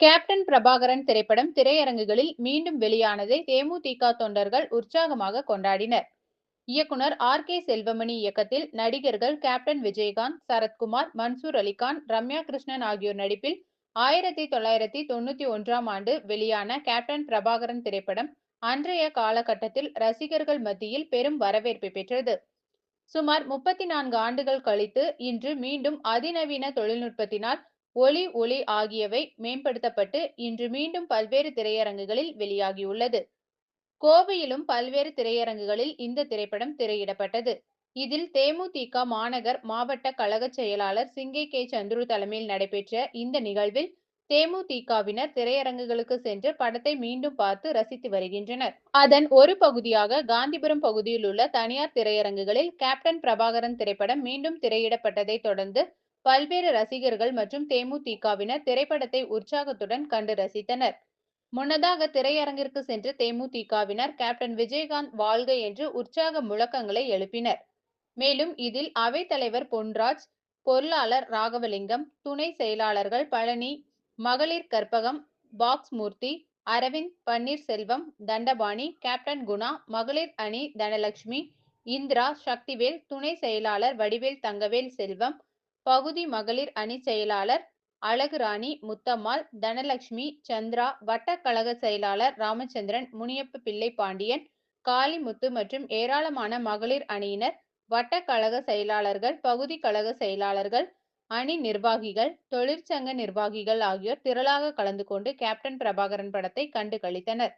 Captain Prabhakaran திரைப்படம் திரையரங்குகளில் மீண்டும் வெளியானதை தேமுதிக தொண்டர்கள் உற்சாகமாக கொண்டாடினர். இயக்குனர் ஆர். கே. செல்வமணி இயக்கத்தில் நடிகர்கள் கேப்டன் விஜயகாந்த், சரத்குமார், மன்சூர் அலிகான், ரம்யா கிருஷ்ணன் ஆகியோர் நடிப்பில் ஆயிரத்தி தொள்ளாயிரத்தி தொண்ணூத்தி ஒன்றாம் ஆண்டு வெளியான கேப்டன் பிரபாகரன் திரைப்படம் அன்றைய காலகட்டத்தில் ரசிகர்கள் மத்தியில் பெரும் வரவேற்பை பெற்றது. சுமார் முப்பத்தி நான்கு ஆண்டுகள் கழித்து இன்று மீண்டும் அதிநவீன தொழில்நுட்பத்தினால் ஒலி, ஒளி ஆகியவை மேம்படுத்தப்பட்டு இன்று மீண்டும் பல்வேறு திரையரங்குகளில் வெளியாகியுள்ளது. கோவையிலும் பல்வேறு திரையரங்குகளில் இந்த திரைப்படம் திரையிடப்பட்டது. இதில் தேமுதிக மாநகர் மாவட்ட கழக செயலாளர் சிங்கை கே. சந்துரு தலைமையில் நடைபெற்ற இந்த நிகழ்வில் தேமுதிகவினர் திரையரங்குகளுக்கு சென்று படத்தை மீண்டும் பார்த்து ரசித்து வருகின்றனர். அதன் ஒரு பகுதியாக காந்திபுரம் பகுதியில் உள்ள தனியார் திரையரங்குகளில் கேப்டன் பிரபாகரன் திரைப்படம் மீண்டும் திரையிடப்பட்டதை தொடர்ந்து பல்வேறு ரசிகர்கள் மற்றும் தேமுதிகவினர் திரைப்படத்தை உற்சாகத்துடன் கண்டு ரசித்தனர். முன்னதாக திரையரங்கிற்கு சென்று தேமுதிகவினர் கேப்டன் விஜயகாந்த் வாழ்க என்று உற்சாக முழக்கங்களை எழுப்பினர். மேலும் இதில் அவைத்தலைவர் பொன்ராஜ், பொருளாளர் ராகவலிங்கம், துணை செயலாளர்கள் பழனி, மகளிர் கற்பகம், பாக்ஸ் மூர்த்தி, அரவிந்த், பன்னீர்செல்வம், தண்டபாணி, கேப்டன் குணா, மகளிர் அணி தனலட்சுமி, இந்திரா, சக்திவேல், துணை செயலாளர் வடிவேல் தங்கவேல் செல்வம், பகுதி மகளிர் அணி செயலாளர் அழகுராணி, முத்தம்மாள், தனலட்சுமி, சந்திரா, வட்ட கழக செயலாளர் ராமச்சந்திரன், முனியப்ப பிள்ளை பாண்டியன், காளிமுத்து மற்றும் ஏராளமான மகளிர் அணியினர், வட்ட கழக செயலாளர்கள், பகுதி கழக செயலாளர்கள், அணி நிர்வாகிகள், தொழிற்சங்க நிர்வாகிகள் ஆகியோர் திரளாக கலந்து கொண்டு கேப்டன் பிரபாகரன் படத்தை கண்டு கழித்தனர்